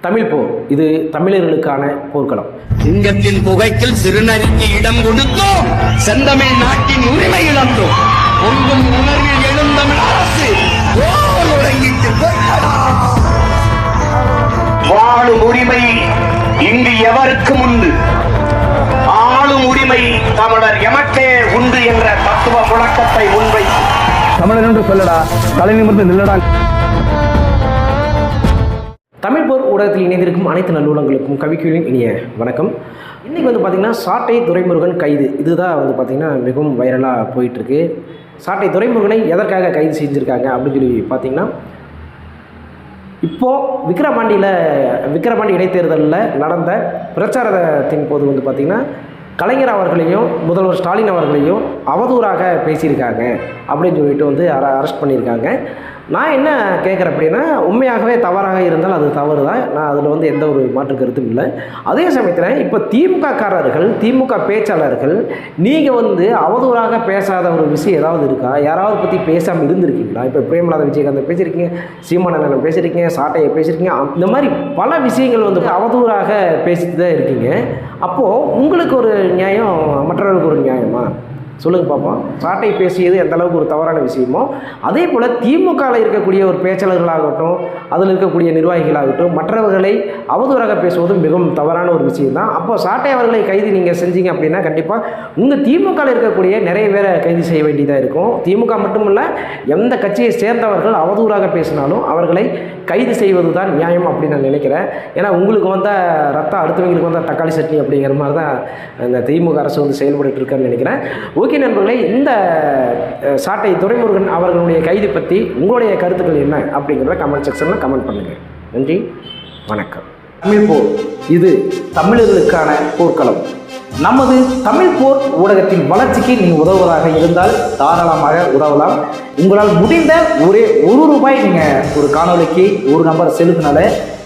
தமிழ் போர். இது தமிழர்களுக்கான போர்க்களம். சிங்கத்தின் புகைக்கில் சிறுநரிக்கு இடம் கொடுத்தோம். செந்தமிழ் நாட்டின் உரிமை இழந்தோம். பொங்கும் உணர்வில் எழுந்தமிழ் அரசு? வாழும் உரிமை இங்கு எவருக்கும் உண்டு? ஆளும் உரிமை தமிழர் எமக்கே உண்டு என்ற தத்துவ முழக்கத்தை முன்வைத்து. தமிழன் என்று சொல்லடா தலை நிமிர்ந்து நில்லடா. தமிழ் போர் ஊடகத்தில் இணைந்திருக்கும் அனைத்து நல்லுள்ளங்களுக்கும் கவிக்குவின் இனிய வணக்கம். இன்றைக்கி வந்து பார்த்திங்கன்னா சாட்டை துரைமுருகன் கைது. இதுதான் வந்து பார்த்திங்கன்னா மிகவும் வைரலாக போயிட்டுருக்கு. சாட்டை துரைமுருகனை எதற்காக கைது செஞ்சுருக்காங்க அப்படின்னு சொல்லி பார்த்தீங்கன்னா இப்போது விக்கிரபாண்டியில் விக்ரமாண்டி இடைத்தேர்தலில் நடந்த பிரச்சாரத்தின் போது வந்து பார்த்திங்கன்னா கலைஞர் அவர்களையும் முதல்வர் ஸ்டாலின் அவர்களையும் அவதூறாக பேசியிருக்காங்க அப்படின்னு சொல்லிட்டு வந்து அர அரெஸ்ட் பண்ணியிருக்காங்க. நான் என்ன கேட்குறேன் அப்படின்னா உண்மையாகவே தவறாக இருந்தால் அது தவறு தான் நான் அதில் வந்து எந்த ஒரு மாற்று கருத்தும் இல்லை. அதே சமயத்தில் இப்போ திமுக காரர்கள் திமுக பேச்சாளர்கள் நீங்கள் வந்து அவதூறாக பேசாத ஒரு விஷயம் ஏதாவது இருக்கா? யாராவது பற்றி பேசாமல் இருந்திருக்கீங்களா? இப்போ பிரேமலாத விஜயகாந்த் பேசியிருக்கீங்க சீமானந்தன் பேசியிருக்கீங்க சாட்டையை பேசியிருக்கீங்க இந்த மாதிரி பல விஷயங்கள் வந்து அவதூறாக பேசிட்டு தான் இருக்கீங்க. அப்போது உங்களுக்கு ஒரு நியாயம் மற்றவர்களுக்கு ஒரு நியாயமா? சொல்லுங்கள் பார்ப்போம் சாட்டை பேசியது எந்த அளவுக்கு ஒரு தவறான விஷயமோ அதே போல் திமுகவில் இருக்கக்கூடிய ஒரு பேச்சாளர்களாகட்டும் அதில் இருக்கக்கூடிய நிர்வாகிகளாகட்டும் மற்றவர்களை அவதூறாக பேசுவதும் மிகவும் தவறான ஒரு விஷயம் தான் அப்போ சாட்டை அவர்களை கைது நீங்கள் செஞ்சீங்க அப்படின்னா கண்டிப்பாக உங்கள் திமுகவில் இருக்கக்கூடிய நிறைய பேரை கைது செய்ய வேண்டியதாக இருக்கும். திமுக மட்டுமல்ல எந்த கட்சியை சேர்ந்தவர்கள் அவதூறாக பேசினாலும் அவர்களை கைது செய்வது தான் நியாயம் அப்படின்னு நான் நினைக்கிறேன். ஏன்னா உங்களுக்கு வந்த ரத்தம் அடுத்தவங்களுக்கு வந்த தக்காளி சட்னி அப்படிங்கிற மாதிரி தான் இந்த திமுக அரசு வந்து செயல்பட்டு இருக்கான்னு நினைக்கிறேன். ஓகே நண்பர்களே இந்த சாட்டை துரைமுருகன் அவர்களுடைய கைது பற்றி உங்களுடைய கருத்துக்கள் என்ன அப்படிங்கிறத கமெண்ட் செக்ஷனில் கமெண்ட் பண்ணுங்கள் நன்றி வணக்கம். தமிழ் போர் இது தமிழர்களுக்கான போர்க்களம். நமது தமிழ் போர் ஊடகத்தின் வளர்ச்சிக்கு நீங்கள் உதவுவதாக இருந்தால் தாராளமாக உதவலாம். உங்களால் முடிந்த ஒரே ஒரு ரூபாய் நீங்கள் ஒரு காணொலிக்கு ஒரு நம்பர் செலுத்தினால